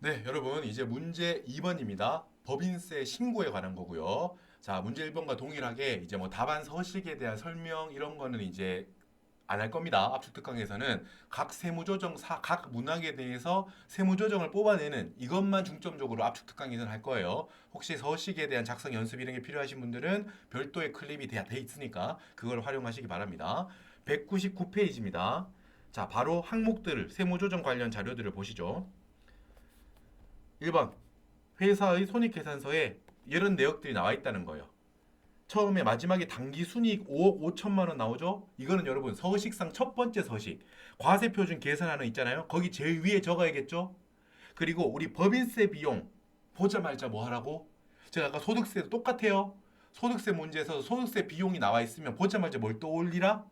네, 여러분 이제 문제 2번입니다. 법인세 신고에 관한 거고요. 자, 문제 1번과 동일하게 이제 뭐 답안 서식에 대한 설명 이런 거는 이제 안 할 겁니다. 압축 특강에서는 각 세무조정 사, 각 문항에 대해서 세무조정을 뽑아내는 이것만 중점적으로 압축 특강에서는 할 거예요. 혹시 서식에 대한 작성 연습 이런 게 필요하신 분들은 별도의 클립이 돼, 돼 있으니까 그걸 활용하시기 바랍니다. 199페이지입니다. 자, 바로 항목들을 세무조정 관련 자료들을 보시죠. 1번 회사의 손익계산서에 이런 내역들이 나와 있다는 거예요. 처음에 마지막에 당기 순이익 5억 5천만 원 나오죠? 이거는 여러분 서식상 첫 번째 서식 과세표준 계산하는 있잖아요. 거기 제일 위에 적어야겠죠? 그리고 우리 법인세 비용 보자마자 뭐 하라고? 제가 아까 소득세도 똑같아요. 소득세 문제에서 소득세 비용이 나와 있으면 보자마자 뭘 떠올리라?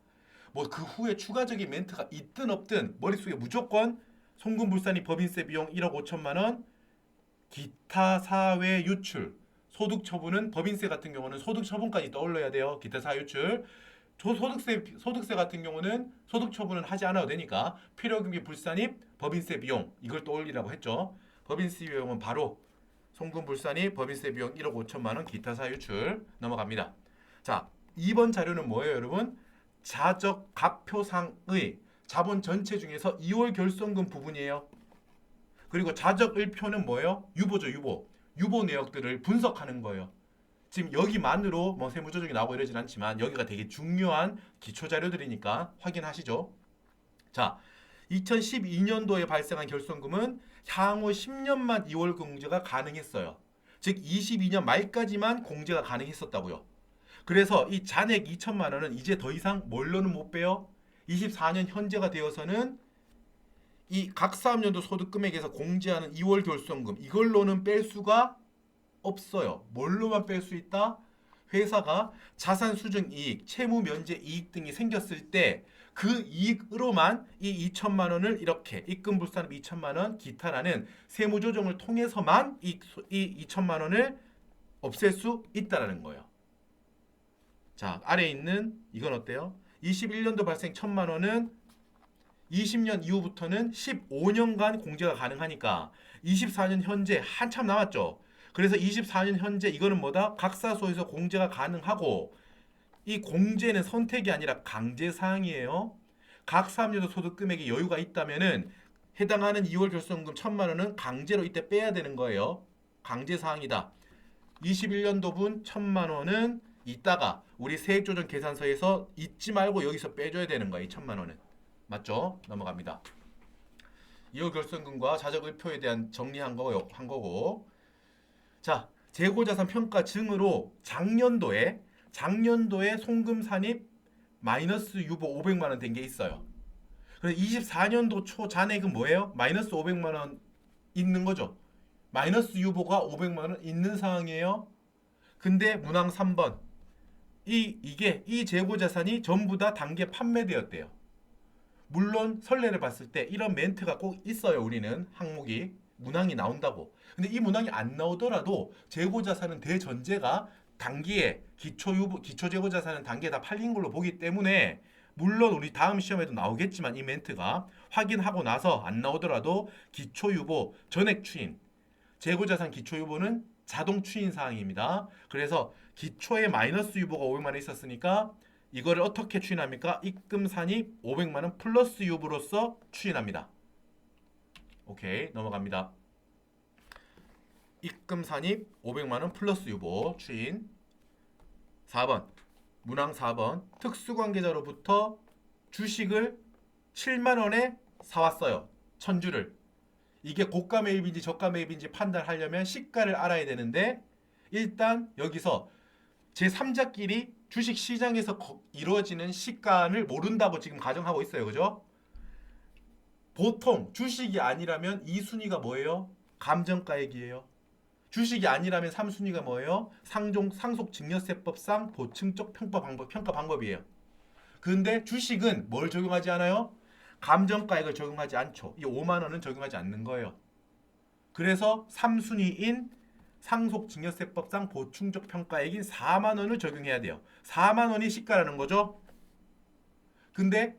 뭐 그 후에 추가적인 멘트가 있든 없든 머릿속에 무조건 송금불산이 법인세 비용 1억 5천만 원 기타 사외 유출 소득 처분은 법인세 같은 경우는 소득 처분까지 떠올려야 돼요. 기타 사외 유출 조 소득세 소득세 같은 경우는 소득 처분은 하지 않아도 되니까 필요경비 불산입 법인세 비용 이걸 떠올리라고 했죠. 법인세 비용은 바로 송금 불산입 법인세 비용 1억 5천만 원 기타 사외 유출 넘어갑니다. 자 2번 자료는 뭐예요, 여러분? 자적 갑표상의 자본 전체 중에서 2월 결손금 부분이에요. 그리고 자적 을표는 뭐예요? 유보죠, 유보. 유보 내역들을 분석하는 거예요. 지금 여기만으로 뭐 세무조정이 나오고 이러진 않지만 여기가 되게 중요한 기초 자료들이니까 확인하시죠. 자, 2012년도에 발생한 결손금은 향후 10년만 2월 공제가 가능했어요. 즉 22년 말까지만 공제가 가능했었다고요. 그래서 이 잔액 2천만 원은 이제 더 이상 뭘로는 못 빼요. 24년 현재가 되어서는 이 각 사업연도 소득 금액에서 공제하는 2월 결손금 이걸로는 뺄 수가 없어요. 뭘로만 뺄 수 있다? 회사가 자산 수증 이익, 채무 면제 이익 등이 생겼을 때 그 이익으로만 이 2천만 원을 이렇게 입금 불산업 2천만 원 기타라는 세무 조정을 통해서만 이, 소- 이 2천만 원을 없앨 수 있다라는 거예요. 자, 아래 있는 이건 어때요? 21년도 발생 1천만 원은 20년 이후부터는 15년간 공제가 가능하니까 24년 현재 한참 남았죠. 그래서 24년 현재 이거는 뭐다? 각사소에서 공제가 가능하고 이 공제는 선택이 아니라 강제 사항이에요. 각 사업연도 소득 금액이 여유가 있다면은 해당하는 2월 결손금 1천만 원은 강제로 이때 빼야 되는 거예요. 강제 사항이다. 21년도분 1천만 원은 이따가 우리 세액조정 계산서에서 잊지 말고 여기서 빼줘야 되는 거야. 이 1천만 원은. 맞죠? 넘어갑니다. 2월 결손금과 자적의 표에 대한 정리한 거, 한 거고. 자, 재고자산 평가 증으로 작년도에 작년도에 송금 산입 마이너스 유보 500만 원 된 게 있어요. 그래서 24년도 초 잔액은 뭐예요? 마이너스 500만 원 있는 거죠. 마이너스 유보가 500만 원 있는 상황이에요. 근데 문항 3번 이 이게 이 재고 자산이 전부 다 단계 판매되었대요. 물론 선례를 봤을 때 이런 멘트가 꼭 있어요. 우리는 항목이 문항이 나온다고. 근데 이 문항이 안 나오더라도 재고 자산은 대전제가 단기에 기초 유보 기초 재고 자산은 단기에 다 팔린 걸로 보기 때문에 물론 우리 다음 시험에도 나오겠지만 이 멘트가 확인하고 나서 안 나오더라도 기초 유보 전액 추인 재고 자산 기초 유보는 자동 추인 사항입니다. 그래서 기초에 마이너스 유보가 500만 원 있었으니까 이거를 어떻게 추인합니까? 입금 산입 500만 원 플러스 유보로서 추인합니다. 오케이 넘어갑니다. 입금 산입 500만 원 플러스 유보 추인 4번 문항 4번 특수관계자로부터 주식을 7만 원에 사왔어요. 천주를 이게 고가 매입인지 저가 매입인지 판단하려면 시가를 알아야 되는데 일단 여기서 제 3자끼리 주식 시장에서 거- 이루어지는 시가를 모른다고 지금 가정하고 있어요. 그죠? 보통 주식이 아니라면 2순위가 뭐예요? 감정가액이에요. 주식이 아니라면 3순위가 뭐예요? 상종 상속 증여세법상 보충적 평가 방법 평가 방법이에요. 근데 주식은 뭘 적용하지 않아요? 감정가액을 적용하지 않죠. 이 5만 원은 적용하지 않는 거예요. 그래서 3순위인 상속증여세법상 보충적 평가액인 4만 원을 적용해야 돼요. 4만 원이 시가라는 거죠. 근데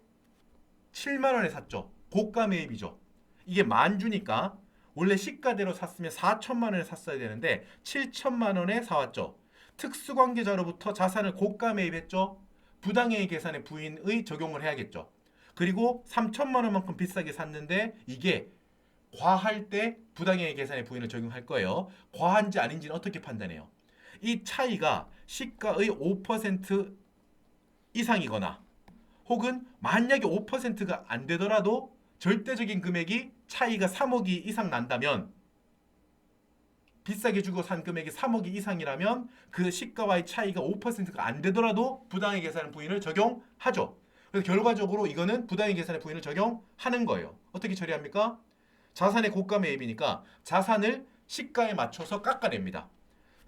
7만 원에 샀죠. 고가 매입이죠. 이게 만주니까 원래 시가대로 샀으면 4천만 원에 샀어야 되는데 7천만 원에 사왔죠. 특수관계자로부터 자산을 고가 매입했죠. 부당해의 계산의 부인의 적용을 해야겠죠. 그리고 3천만 원만큼 비싸게 샀는데 이게 과할 때 부당해의 계산의 부인을 적용할 거예요. 과한지 아닌지는 어떻게 판단해요? 이 차이가 시가의 5% 이상이거나 혹은 만약에 5%가 안 되더라도 절대적인 금액이 차이가 3억이 이상 난다면 비싸게 주고 산 금액이 3억이 이상이라면 그 시가와의 차이가 5%가 안 되더라도 부당의 계산의 부인을 적용하죠. 그래서 결과적으로 이거는 부당의 계산의 부인을 적용하는 거예요. 어떻게 처리합니까? 자산의 고가 매입이니까 자산을 시가에 맞춰서 깎아냅니다.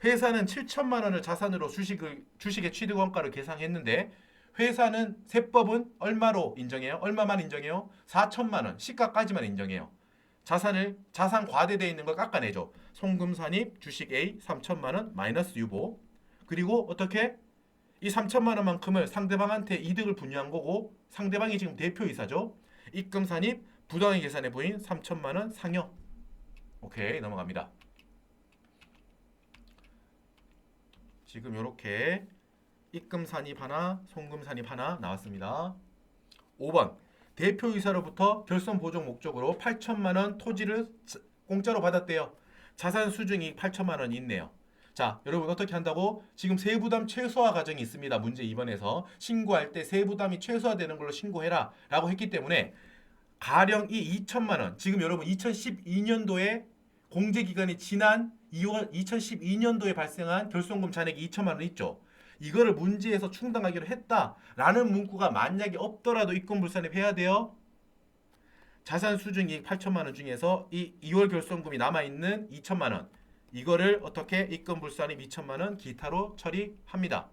회사는 7천만 원을 자산으로 주식을 주식의 취득 원가를 계상했는데 회사는 세법은 얼마로 인정해요? 얼마만 인정해요? 4천만 원 시가까지만 인정해요. 자산을 자산 과대돼 있는 걸 깎아내죠. 송금 산입 주식 A 3천만 원 마이너스 유보. 그리고 어떻게 이 3천만 원만큼을 상대방한테 이득을 분유한 거고 상대방이 지금 대표이사죠. 입금 산입 부당의 계산의 부인 3천만 원 상여. 오케이 넘어갑니다. 지금 이렇게 입금 산입 하나, 송금 산입 하나 나왔습니다. 5번 대표이사로부터 결손 보존 목적으로 8천만 원 토지를 자- 공짜로 받았대요. 자산 수중이 8천만 원이 있네요. 자, 여러분 어떻게 한다고? 지금 세부담 최소화 과정이 있습니다. 문제 2번에서 신고할 때 세부담이 최소화되는 걸로 신고해라 라고 했기 때문에 가령 이 2천만 원 지금 여러분 2012년도에 공제 기간이 지난 2월 2012년도에 발생한 결손금 잔액이 2천만 원 있죠. 이거를 문제에서 충당하기로 했다라는 문구가 만약에 없더라도 입금 불산입 해야 돼요. 자산 수중이익 8천만 원 중에서 이 2월 결손금이 남아 있는 2천만 원 이거를 어떻게 입금 불산입 2천만 원 기타로 처리합니다.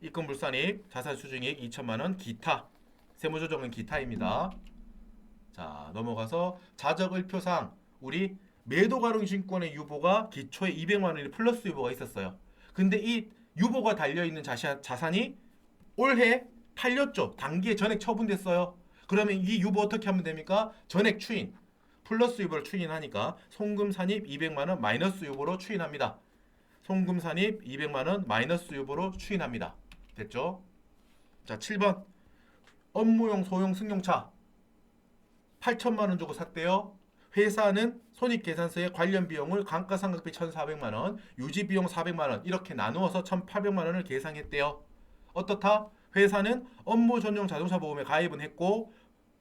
입금 불산입 자산 수중이익 2천만 원 기타 세무조정은 기타입니다. 자 넘어가서 자적을 표상 우리 매도가룡신권의 유보가 기초에 200만 원이 플러스 유보가 있었어요. 근데 이 유보가 달려 있는 자산, 자산이 올해 팔렸죠. 단기에 전액 처분됐어요. 그러면 이 유보 어떻게 하면 됩니까? 전액 추인 플러스 유보를 추인하니까 송금 산입 200만 원 마이너스 유보로 추인합니다. 송금 산입 200만 원 마이너스 유보로 추인합니다. 됐죠? 자, 7번. 업무용 소형 승용차 8천만 원 주고 샀대요. 회사는 손익계산서에 관련 비용을 감가상각비 1,400만 원, 유지 비용 400만 원 이렇게 나누어서 1,800만 원을 계상했대요. 어떻다? 회사는 업무 전용 자동차 보험에 가입은 했고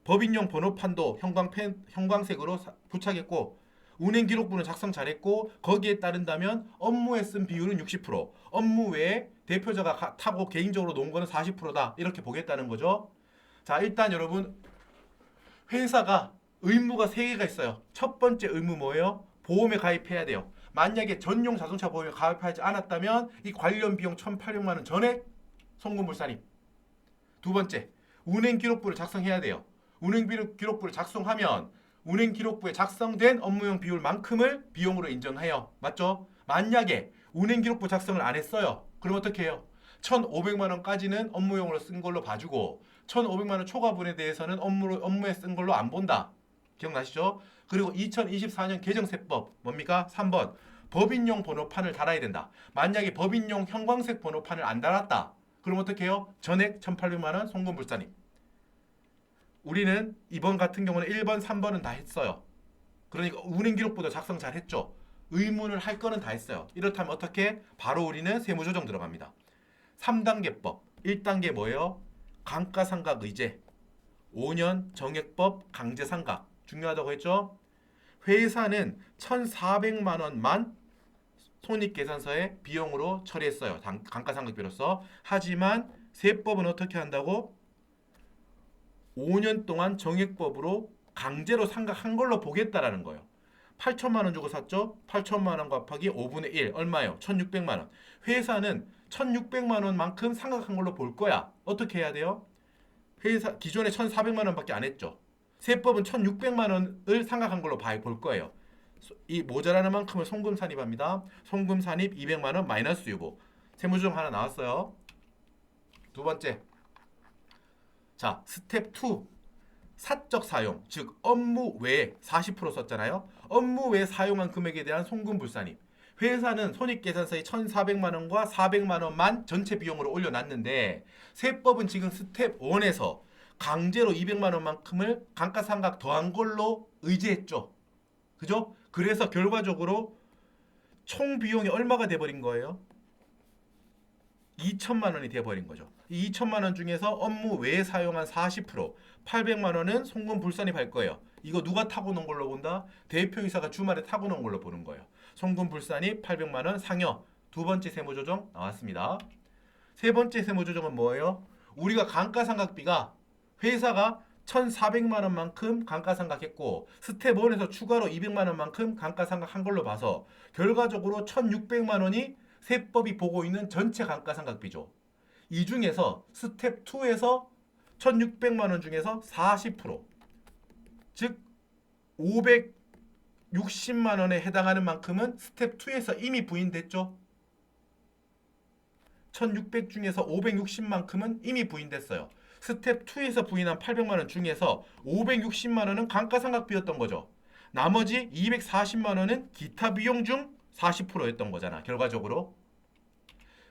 법인용 번호판도 형광 펜 형광색으로 사- 부착했고 운행 기록부는 작성 잘했고 거기에 따른다면 업무에 쓴 비율은 60%, 업무 외에 대표자가 가- 타고 개인적으로 놓은 거는 40%다 이렇게 보겠다는 거죠. 자 일단 여러분 회사가 의무가 세 개가 있어요. 첫 번째 의무 뭐예요? 보험에 가입해야 돼요. 만약에 전용 자동차 보험에 가입하지 않았다면 이 관련 비용 1,800만 원 전액 송금불산입. 두 번째, 운행 기록부를 작성해야 돼요. 운행 기록- 기록부를 작성하면 운행 기록부에 작성된 업무용 비율만큼을 비용으로 인정해요. 맞죠? 만약에 운행 기록부 작성을 안 했어요. 그럼 어떻게 해요? 1,500만 원까지는 업무용으로 쓴 걸로 봐주고 1,500만 원 초과분에 대해서는 업무로 업무에 쓴 걸로 안 본다. 기억나시죠? 그리고 2024년 개정세법 뭡니까? 3번 법인용 번호판을 달아야 된다. 만약에 법인용 형광색 번호판을 안 달았다. 그럼 어떻게 해요? 전액 1,800만 원 송금불산입. 우리는 이번 같은 경우는 1번, 3번은 다 했어요. 그러니까 운행 기록부도 작성 잘 했죠. 의문을 할 거는 다 했어요. 이렇다면 어떻게? 바로 우리는 세무조정 들어갑니다. 3단계법. 1단계 뭐예요? 감가상각 의제. 5년 정액법 강제상각. 중요하다고 했죠? 회사는 1,400만 원만 손익계산서에 비용으로 처리했어요. 당- 감가상각비로서. 하지만 세법은 어떻게 한다고? 5년 동안 정액법으로 강제로 상각한 걸로 보겠다라는 거예요. 8천만 원 주고 샀죠? 8천만 원 곱하기 5분의 1 얼마요? 1,600만 원. 회사는 1,600만 원만큼 상각한 걸로 볼 거야. 어떻게 해야 돼요? 회사 기존에 1,400만 원밖에 안 했죠. 세법은 1,600만 원을 상각한 걸로 봐- 볼 거예요. 소- 이 모자라는 만큼을 송금 산입합니다. 송금 산입 200만 원 마이너스 유보. 세무조정 하나 나왔어요. 두 번째. 자, 스텝 2. 사적 사용, 즉 업무 외에 40% 썼잖아요. 업무 외에 사용한 금액에 대한 송금 불산입. 회사는 손익계산서에 1,400만 원과 400만 원만 전체 비용으로 올려놨는데 세법은 지금 스텝 1에서 강제로 200만 원만큼을 감가상각 더한 걸로 의지했죠. 그죠? 그래서 결과적으로 총 비용이 얼마가 돼버린 거예요? 2천만 원이 돼버린 거죠. 이 2천만 원 중에서 업무 외에 사용한 40% 800만 원은 송금 불산입할 거예요. 이거 누가 타고 놓은 걸로 본다? 대표이사가 주말에 타고 놓은 걸로 보는 거예요. 송금 불산입 800만 원 상여 두 번째 세무조정 나왔습니다. 세 번째 세무조정은 뭐예요? 우리가 감가상각비가 회사가 1,400만 원만큼 감가상각했고 스텝 1에서 추가로 200만 원만큼 감가상각한 걸로 봐서 결과적으로 1,600만 원이 세법이 보고 있는 전체 감가상각비죠. 이 중에서 스텝 2에서 1,600만 원 중에서 40%, 즉 560만 원에 해당하는 만큼은 스텝 2에서 이미 부인됐죠. 1,600 중에서 560만큼은 이미 부인됐어요. 스텝 2에서 부인한 800만 원 중에서 560만 원은 감가상각비였던 거죠. 나머지 240만 원은 기타 비용 중 40%였던 거잖아. 결과적으로.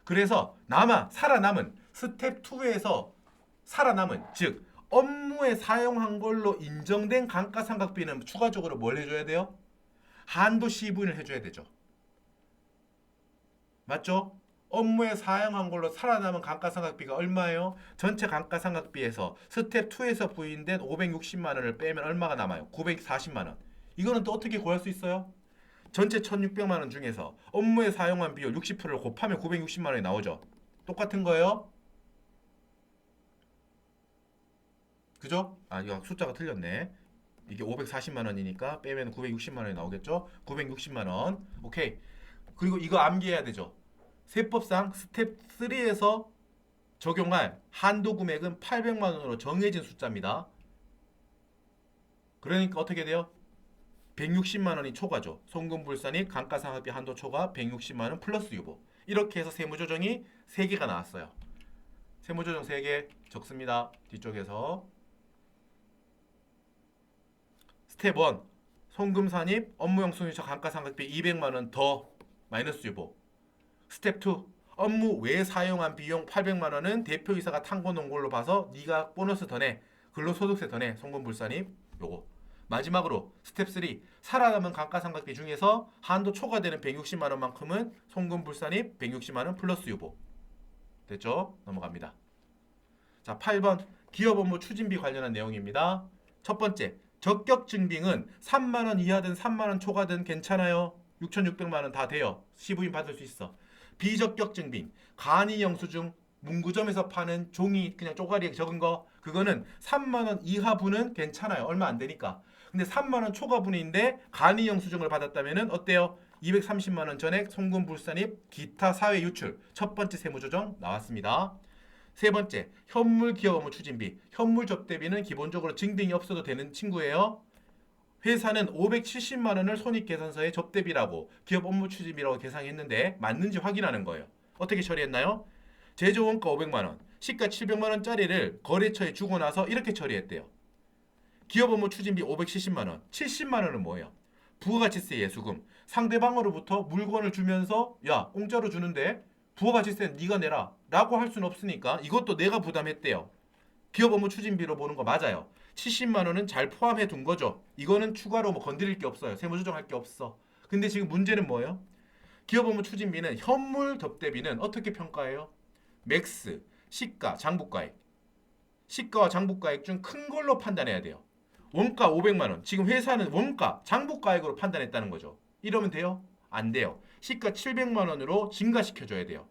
그래서 남아 살아남은 스텝 2에서 살아남은 즉 업무에 사용한 걸로 인정된 감가상각비는 추가적으로 뭘 해줘야 돼요? 한도 시분을 해줘야 되죠. 맞죠? 업무에 사용한 걸로 살아남은 감가상각비가 얼마예요? 전체 감가상각비에서 스텝 2에서 부인된 560만 원을 빼면 얼마가 남아요? 940만 원. 이거는 또 어떻게 구할 수 있어요? 전체 1,600만 원 중에서 업무에 사용한 비율 60%를 곱하면 960만 원이 나오죠. 똑같은 거예요? 그죠? 아, 이거 숫자가 틀렸네. 이게 540만 원이니까 빼면 960만 원이 나오겠죠? 960만 원. 오케이. 그리고 이거 암기해야 되죠. 세법상 스텝 3에서 적용할 한도 금액은 800만 원으로 정해진 숫자입니다. 그러니까 어떻게 돼요? 160만 원이 초과죠. 송금불산이 감가상각비 한도 초과 160만 원 플러스 유보. 이렇게 해서 세무조정이 3개가 나왔어요. 세무조정 3개 적습니다. 뒤쪽에서 스텝 1 송금 산입 업무용 손실처 감가상각비 200만 원 더 마이너스 유보. 스텝 2 업무 외에 사용한 비용 800만 원은 대표이사가 탄거 놓은 걸로 봐서 네가 보너스 더 내. 근로소득세 더 내. 송금불산입 요거. 마지막으로 스텝 3 살아남은 감가상각비 중에서 한도 초과되는 160만 원만큼은 송금 불산입 160만 원 플러스 유보. 됐죠? 넘어갑니다. 자, 8번 기업 업무 추진비 관련한 내용입니다. 첫 번째, 적격 증빙은 3만 원 이하든 3만 원 초과든 괜찮아요. 6,600만 원 다 돼요. 시부인 받을 수 있어. 비적격 증빙, 간이 영수증, 문구점에서 파는 종이 그냥 쪼가리에 적은 거 그거는 3만 원 이하 분은 괜찮아요. 얼마 안 되니까. 근데 3만 원 초과 분인데 간이 영수증을 받았다면은 어때요? 230만 원 전액 송금 불산입 기타 사회 유출 첫 번째 세무 조정 나왔습니다. 세 번째 현물 기업 업무 추진비 현물 접대비는 기본적으로 증빙이 없어도 되는 친구예요. 회사는 570만 원을 손익계산서에 접대비라고 기업 업무 추진비라고 계산했는데 맞는지 확인하는 거예요. 어떻게 처리했나요? 제조원가 500만 원, 시가 700만 원짜리를 거래처에 주고 나서 이렇게 처리했대요. 기업 업무 추진비 570만 원, 70만 원은 뭐예요? 부가가치세 예수금. 상대방으로부터 물건을 주면서 야 공짜로 주는데 부가가치세는 네가 내라 라고 할 수는 없으니까 이것도 내가 부담했대요. 기업 업무 추진비로 보는 거 맞아요. 70만 원은 잘 포함해 둔 거죠. 이거는 추가로 뭐 건드릴 게 없어요. 세무조정할 게 없어. 근데 지금 문제는 뭐예요? 기업 업무 추진비는 현물 접대비는 어떻게 평가해요? 맥스, 시가, 장부가액. 시가와 장부가액 중 큰 걸로 판단해야 돼요. 원가 500만 원. 지금 회사는 원가, 장부가액으로 판단했다는 거죠. 이러면 돼요? 안 돼요. 시가 700만 원으로 증가시켜 줘야 돼요.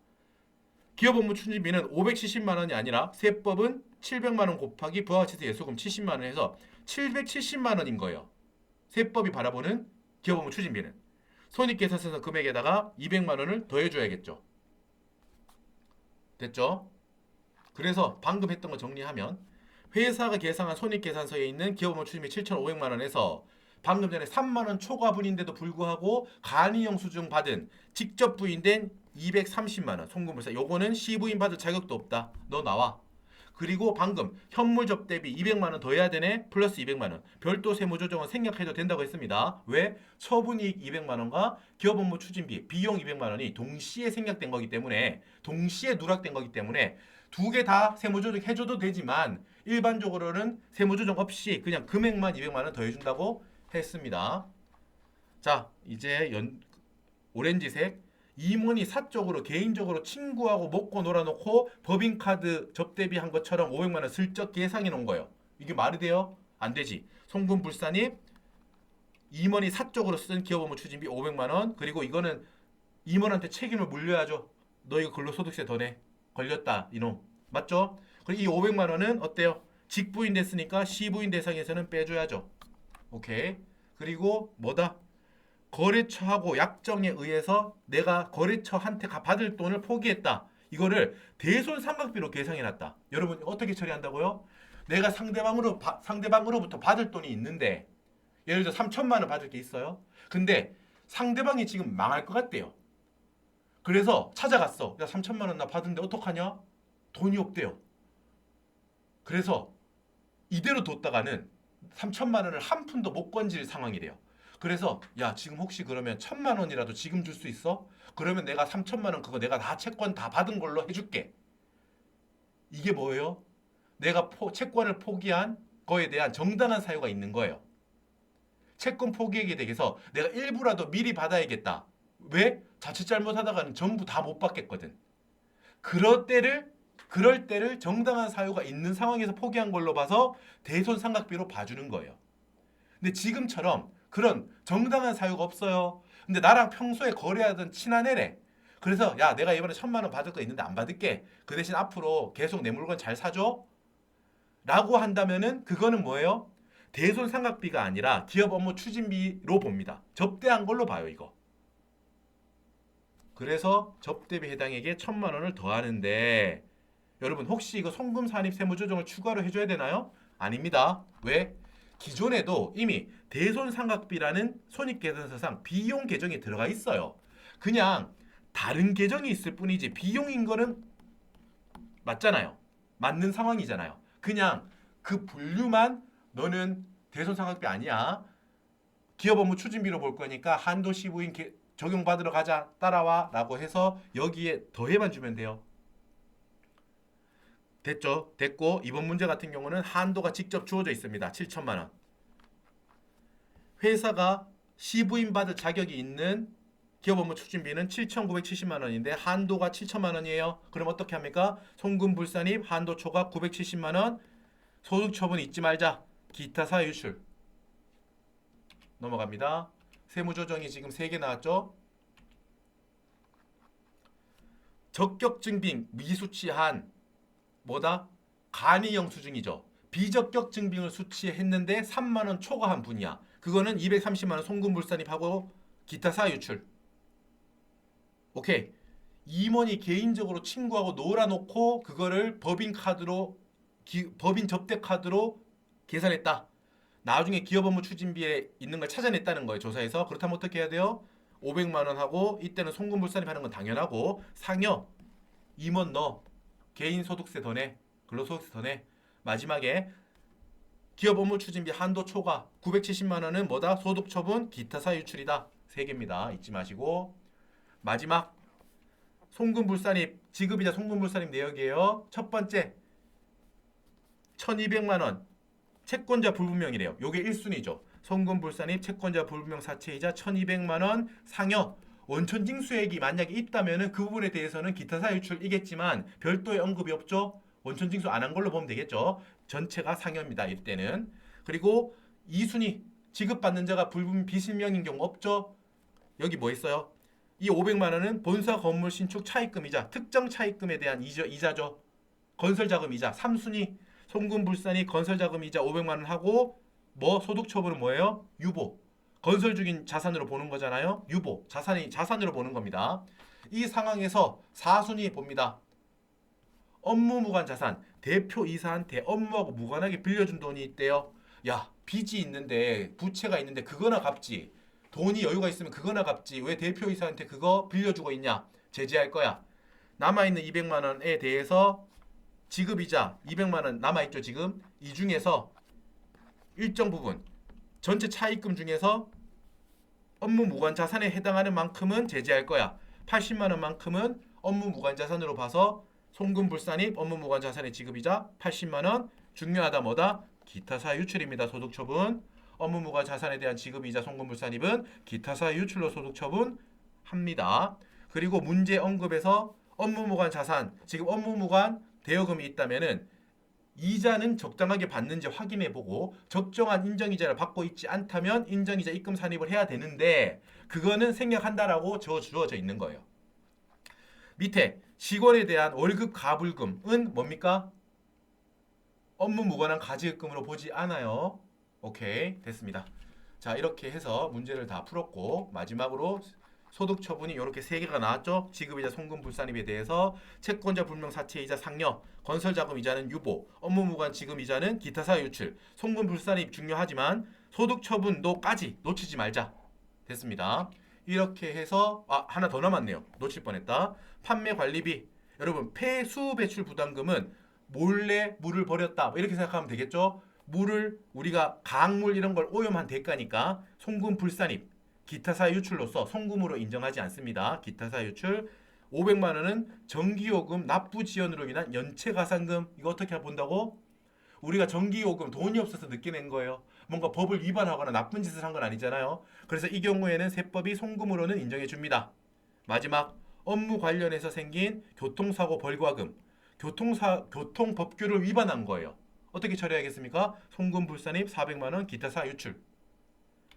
기업 업무 추진비는 570만 원이 아니라 세법은 700만 원 곱하기 부가가치세 예수금 70만 원 해서 770만 원인 거예요. 세법이 바라보는 기업 업무 추진비는 손익계산서 금액에다가 200만 원을 더해 줘야겠죠. 됐죠? 그래서 방금 했던 거 정리하면 회사가 계상한 손익계산서에 있는 기업 업무 추진비 7,500만 원에서 방금 전에 3만 원 초과분인데도 불구하고 간이 영수증 받은 직접 부인된 230만 원 송금물사 요거는 시부인 받을 자격도 없다. 너 나와. 그리고 방금 현물 접대비 200만 원 더 해야 되네. 플러스 200만 원. 별도 세무 조정은 생략해도 된다고 했습니다. 왜? 처분이익 200만 원과 기업 업무 추진비 비용 200만 원이 동시에 생략된 거기 때문에 동시에 누락된 거기 때문에 두 개 다 세무 조정 해줘도 되지만 일반적으로는 세무 조정 없이 그냥 금액만 200만 원 더 해준다고 했습니다. 자, 이제 연 오렌지색 임원이 사적으로 개인적으로 친구하고 먹고 놀아놓고 법인카드 접대비 한 것처럼 500만 원 슬쩍 계상해 놓은 거예요. 이게 말이 돼요? 안 되지. 송금불산이 임원이 사적으로 쓴 기업업무 추진비 500만 원 그리고 이거는 임원한테 책임을 물려야죠. 너 이거 근로소득세 더 내. 걸렸다 이놈. 맞죠? 그리고 이 500만 원은 어때요? 직부인 됐으니까 시부인 대상에서는 빼줘야죠. 오케이. 그리고 뭐다? 거래처하고 약정에 의해서 내가 거래처한테 가- 받을 돈을 포기했다. 이거를 대손 삼각비로 계상해놨다. 여러분 어떻게 처리한다고요? 내가 상대방으로 바- 상대방으로부터 받을 돈이 있는데 예를 들어 3천만 원 받을 게 있어요. 근데 상대방이 지금 망할 것 같대요. 그래서 찾아갔어. 야 3천만 원 나 받은데 어떡하냐? 돈이 없대요. 그래서 이대로 뒀다가는 3천만 원을 한 푼도 못 건질 상황이래요. 그래서 야 지금 혹시 그러면 천만 원이라도 지금 줄 수 있어? 그러면 내가 3천만 원 그거 내가 다 채권 다 받은 걸로 해줄게. 이게 뭐예요? 내가 포, 채권을 포기한 거에 대한 정당한 사유가 있는 거예요. 채권 포기하게 되겠어 내가 일부라도 미리 받아야겠다. 왜? 자칫 잘못하다가는 전부 다 못 받겠거든. 그럴 때를 그럴 때를 정당한 사유가 있는 상황에서 포기한 걸로 봐서 대손삼각비로 봐주는 거예요. 근데 지금처럼 그런 정당한 사유가 없어요. 근데 나랑 평소에 거래하던 친한 애래. 그래서 야 내가 이번에 천만 원 받을 거 있는데 안 받을게. 그 대신 앞으로 계속 내 물건 잘 사줘. 라고 한다면은 그거는 뭐예요? 대손 삼각비가 아니라 기업 업무 추진비로 봅니다. 접대한 걸로 봐요 이거. 그래서 접대비 해당액에 천만 원을 더하는데 여러분 혹시 이거 송금 산입 세무 조정을 추가로 해줘야 되나요? 아닙니다. 왜? 기존에도 이미 대손 삼각비라는 손익계산서상 비용 계정이 들어가 있어요. 그냥 다른 계정이 있을 뿐이지 비용인 거는 맞잖아요. 맞는 상황이잖아요. 그냥 그 분류만 너는 대손 삼각비 아니야. 기업 업무 추진비로 볼 거니까 한도 시부인 개- 적용받으러 가자 따라와 라고 해서 여기에 더해만 주면 돼요. 됐죠? 됐고 이번 문제 같은 경우는 한도가 직접 주어져 있습니다. 7천만 원. 회사가 시부인 받을 자격이 있는 기업 업무 추진비는 7,970만 원인데 한도가 7천만 원이에요. 그럼 어떻게 합니까? 송금 불산입 한도 초과 970만 원. 소득 처분 잊지 말자. 기타 사 유출. 넘어갑니다. 세무 조정이 지금 3개 나왔죠? 적격 증빙 미수치한 뭐다? 간이 영수증이죠. 비적격 증빙을 수치했는데 3만 원 초과한 분이야. 그거는 230만 원 송금 불산입하고 기타 사 유출. 오케이. 임원이 개인적으로 친구하고 놀아놓고 그거를 법인 카드로 기- 법인 접대 카드로 계산했다. 나중에 기업 업무 추진비에 있는 걸 찾아냈다는 거예요. 조사에서. 그렇다면 어떻게 해야 돼요? 500만 원 하고 이때는 송금 불산입하는 건 당연하고 상여 임원 너 개인 소득세 더 내. 근로소득세 더 내. 마지막에 기업 업무 추진비 한도 초과 970만 원은 뭐다? 소득 처분 기타 사 유출이다. 세 개입니다. 잊지 마시고 마지막 송금 불산입 지급이자 송금 불산입 내역이에요. 첫 번째 1200만 원 채권자 불분명이래요. 요게 1순위죠. 송금 불산입 채권자 불분명 사채이자 1200만 원 상여 원천 징수액이 만약에 있다면은 그 부분에 대해서는 기타 사 유출이겠지만 별도의 언급이 없죠. 원천 징수 안 한 걸로 보면 되겠죠. 전체가 상여입니다. 이때는 그리고 2순위 지급받는 자가 불분 비실명인 경우 없죠. 여기 뭐 있어요? 이 500만 원은 본사 건물 신축 차입금이자 특정 차입금에 대한 이자, 이자죠. 건설 자금 이자 3순위 송금 불산이 건설 자금 이자 500만 원 하고 뭐 소득 처분은 뭐예요? 유보. 건설 중인 자산으로 보는 거잖아요. 유보. 자산이 자산으로 보는 겁니다. 이 상황에서 4순위 봅니다. 업무 무관 자산. 대표 이사한테 업무하고 무관하게 빌려준 돈이 있대요. 야, 빚이 있는데 부채가 있는데 그거나 갚지. 돈이 여유가 있으면 그거나 갚지. 왜 대표 이사한테 그거 빌려주고 있냐? 제재할 거야. 남아 있는 200만 원에 대해서 지급이자 200만 원 남아 있죠, 지금. 이 중에서 일정 부분 전체 차입금 중에서 업무 무관 자산에 해당하는 만큼은 제재할 거야. 80만 원만큼은 업무 무관 자산으로 봐서 송금 불산입 업무 무관 자산의 지급이자 80만 원 중요하다 뭐다 기타사 유출입니다. 소득 처분 업무 무관 자산에 대한 지급이자 송금 불산입은 기타사 유출로 소득 처분 합니다. 그리고 문제 언급에서 업무 무관 자산 지금 업무 무관 대여금이 있다면은 이자는 적당하게 받는지 확인해 보고 적정한 인정이자를 받고 있지 않다면 인정이자 입금 산입을 해야 되는데 그거는 생략한다라고 저 주어져 있는 거예요. 밑에 직원에 대한 월급 가불금은 뭡니까? 업무 무관한 가지급금으로 보지 않아요. 오케이 됐습니다. 자 이렇게 해서 문제를 다 풀었고 마지막으로 소득 처분이 이렇게 세 개가 나왔죠. 지급이자 송금 불산입에 대해서 채권자 불명 사채이자 상여, 건설 자금 이자는 유보, 업무 무관 지급 이자는 기타 사유 유출, 송금 불산입 중요하지만 소득 처분도까지 놓치지 말자. 됐습니다. 이렇게 해서 아 하나 더 남았네요. 놓칠 뻔했다. 판매 관리비 여러분 폐수 배출 부담금은 몰래 물을 버렸다 뭐 이렇게 생각하면 되겠죠. 물을 우리가 강물 이런 걸 오염한 대가니까 송금 불산입 기타사 유출로서 송금으로 인정하지 않습니다. 기타사 유출 500만 원은 전기요금 납부 지연으로 인한 연체 가산금 이거 어떻게 본다고? 우리가 전기요금 돈이 없어서 늦게 낸 거예요. 뭔가 법을 위반하거나 나쁜 짓을 한 건 아니잖아요. 그래서 이 경우에는 세법이 송금으로는 인정해 줍니다. 마지막 업무 관련해서 생긴 교통사고 벌과금 교통사 교통 법규를 위반한 거예요. 어떻게 처리하겠습니까? 송금 불산입 400만 원 기타 사 유출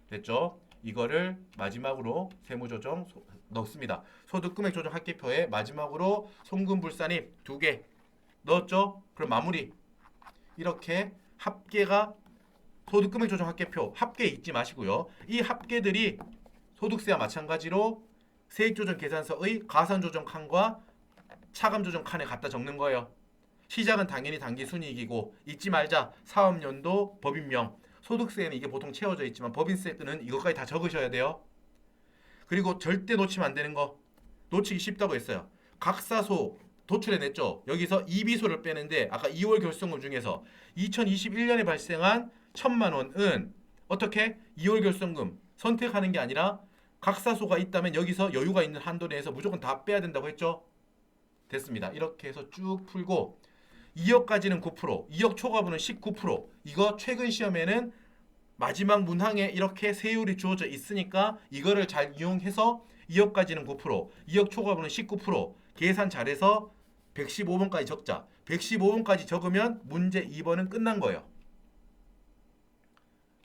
됐죠? 이거를 마지막으로 세무조정 소- 넣습니다. 소득금액 조정 합계표에 마지막으로 송금 불산입 두 개 넣었죠? 그럼 마무리 이렇게 합계가 소득금액 조정 합계표 합계 잊지 마시고요. 이 합계들이 소득세와 마찬가지로 세액조정 계산서의 가산조정 칸과 차감조정 칸에 갖다 적는 거예요. 시작은 당연히 단기 순이익이고 잊지 말자 사업연도 법인명 소득세에는 이게 보통 채워져 있지만 법인세 때는 이것까지 다 적으셔야 돼요. 그리고 절대 놓치면 안 되는 거 놓치기 쉽다고 했어요. 각사소 도출해 냈죠. 여기서 이비소를 빼는데 아까 2월 결성금 중에서 2021년에 발생한 천만 원은 어떻게 2월 결성금 선택하는 게 아니라 각사소가 있다면 여기서 여유가 있는 한도 내에서 무조건 다 빼야 된다고 했죠. 됐습니다. 이렇게 해서 쭉 풀고 2억까지는 9%, 2억 초과분은 19%. 이거 최근 시험에는 마지막 문항에 이렇게 세율이 주어져 있으니까 이거를 잘 이용해서 2억까지는 9%, 2억 초과분은 19%. 계산 잘해서 115번까지 적자. 115번까지 적으면 문제 2번은 끝난 거예요.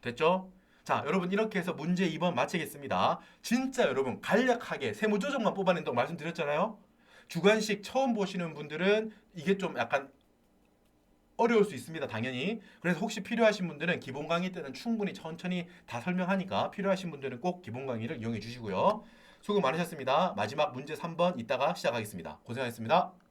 됐죠? 자, 여러분 이렇게 해서 문제 2번 마치겠습니다. 진짜 여러분 간략하게 세무조정만 뽑아낸다고 말씀드렸잖아요. 주관식 처음 보시는 분들은 이게 좀 약간 어려울 수 있습니다. 당연히. 그래서 혹시 필요하신 분들은 기본 강의 때는 충분히 천천히 다 설명하니까 필요하신 분들은 꼭 기본 강의를 이용해 주시고요. 수고 많으셨습니다. 마지막 문제 3번 이따가 시작하겠습니다. 고생하셨습니다.